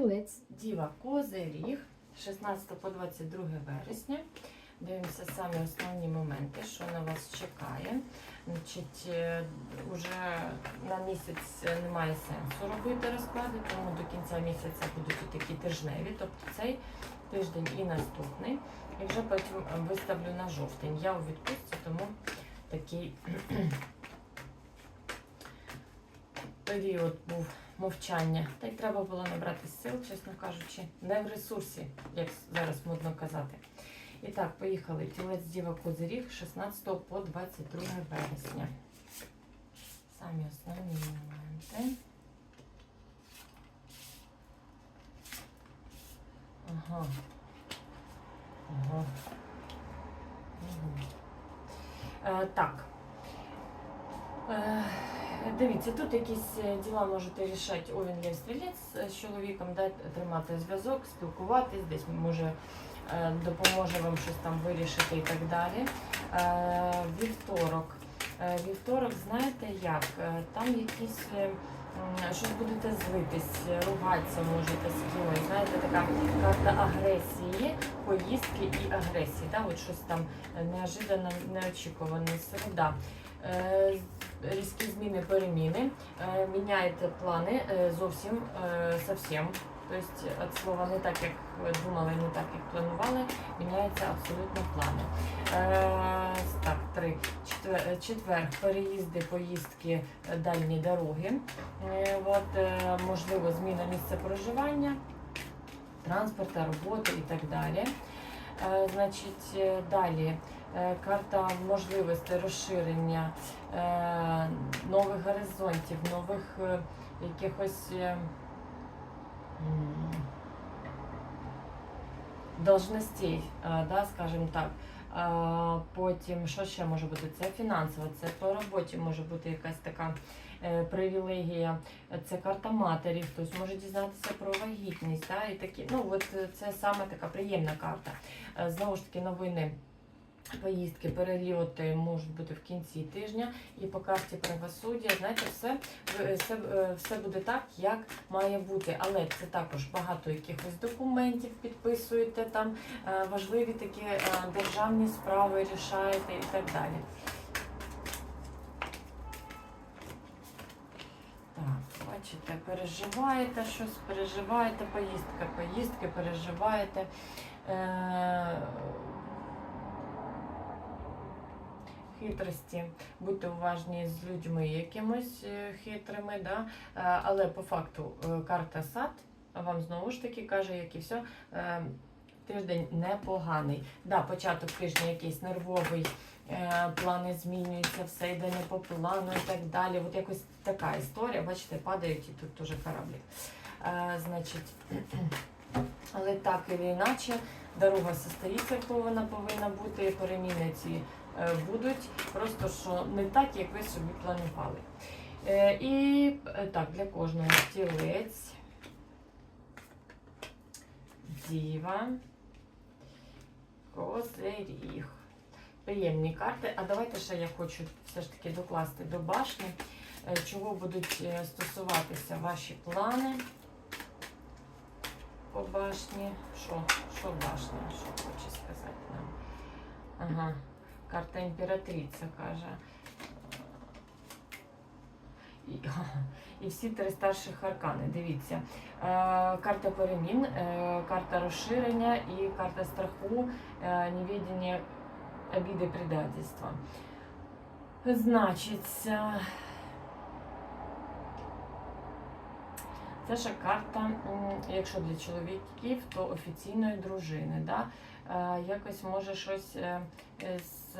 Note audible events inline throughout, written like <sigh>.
Тілець. Діва Козиріг, 16 по 22 вересня. Дивимося самі основні моменти, що на вас чекає. Значить, е, уже на місяць немає сенсу робити розклади, тому до кінця місяця будуть такі тижневі, тобто цей тиждень і наступний. І вже потім виставлю на жовтень. Я у відпустці, тому такий <clears throat> період був мовчання. Та й треба було набрати сил, чесно кажучи, не в ресурсі, як зараз модно казати. І так, поїхали. Тілець Діва Козиріг 16 по 22 вересня. Самі основні моменти. Ага. Ага. Мгм. Е, так. Е, Дивіться, тут якісь е, діла можете рішати Овен Лев Стрілець з чоловіком, да, тримати зв'язок, спілкуватись, десь може е, допоможе вам щось там вирішити і так далі. Е, Вівторок. Е, Вівторок, знаєте як? Е, Там якісь е, щось будете злитись, е, ругатися можете з кимось. Знаєте, така карта агресії, поїздки і агресії. Да? От щось там е, неожиданно, неочікуване. Середа. Е, Різкі переміни. Е, Міняєте плани е, зовсім е, совсем. Тобто від слова не так, як думали, не так, як планували, міняються абсолютно плани. Е, так, три. Четвер, четвер переїзди, поїздки, е, дальні дороги. Е, от, е, можливо, зміна місця проживання, транспорта, роботи і так далі. Е, Значить, е, далі е, карта можливостей розширення е, нових горизонтів, нових е, якихось е, должностей, е, да, скажімо так. Потім, що ще може бути? Це фінансово, це по роботі може бути якась така е, привілегія, це карта матері, хтось може дізнатися про вагітність. Да, і такі, ну, от е, це саме така приємна карта. Е, Знову ж таки, новини. Поїздки, перельоти можуть бути в кінці тижня, і по карті правосуддя, знаєте, все, е, все, е, все буде так, як має бути. Але це також багато якихось документів підписуєте, там е, важливі такі державні справи рішаєте і так далі. Так, бачите, переживаєте щось, переживаєте, поїздка, поїздки, переживаєте. Е, хитрості, будьте уважні з людьми якимось е, хитрими, да? Е, але по факту е, карта сад вам знову ж таки каже, як і все, тиждень непоганий. Да, початок тижня якийсь нервовий, плани змінюються, все йде не по плану і так далі. От якось така історія, бачите, падають і тут теж кораблі. Значить, але так і іначе, дорога состоїться, як вона повинна бути, переміни ці е, будуть, просто що не так, як ви собі планували. Е, І е, так, для кожного тілець, діва, козиріг. Приємні карти. А давайте ще я хочу все ж таки докласти до башні, е, чого будуть стосуватися ваші плани по башні. Що? Що башня? Що хоче сказати нам? Ага. Карта імператриця каже. І, <laughs> і всі три старших аркани. Дивіться. Е, карта перемін, е, карта розширення і карта страху, е, невідення обіди предательства. Значить, е, це ще карта, якщо для чоловіків, то офіційної дружини. Да? Е, Якось може щось е, е, з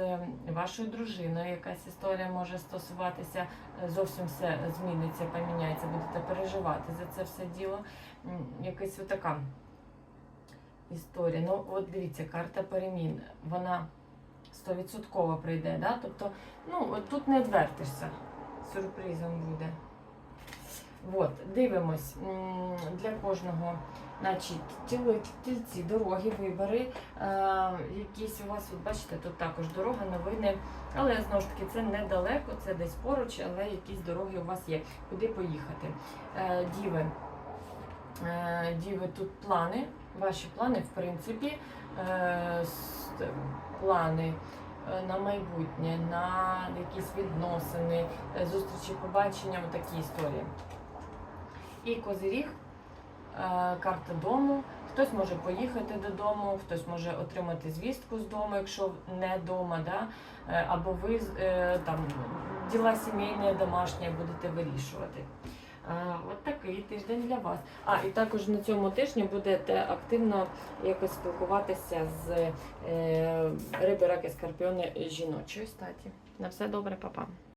вашою дружиною, якась історія може стосуватися, зовсім все зміниться, поміняється, будете переживати за це все діло. Якась отака історія. Ну, от дивіться, карта перемін, вона стовідсотково прийде, да? тобто, ну, тут не відвертишся, сюрпризом буде. От, дивимось для кожного, значить, тільці, дороги, вибори. Е, якісь у вас, от бачите, тут також дорога, новини. Але знову ж таки, це недалеко, це десь поруч, але якісь дороги у вас є. Куди поїхати? Е, діви. Е, Діви, тут плани, ваші плани, в принципі, е, плани е, на майбутнє, на якісь відносини, е, зустрічі, побачення, такі історії. І козиріг, е, карта дому. Хтось може поїхати додому, хтось може отримати звістку з дому, якщо не вдома, да? Е, або ви е, там діла сімейні, домашні будете вирішувати. От такий тиждень для вас. А, і також на цьому тижні будете активно якось спілкуватися з риби, раки, скорпіони жіночої статі. На все добре, папа.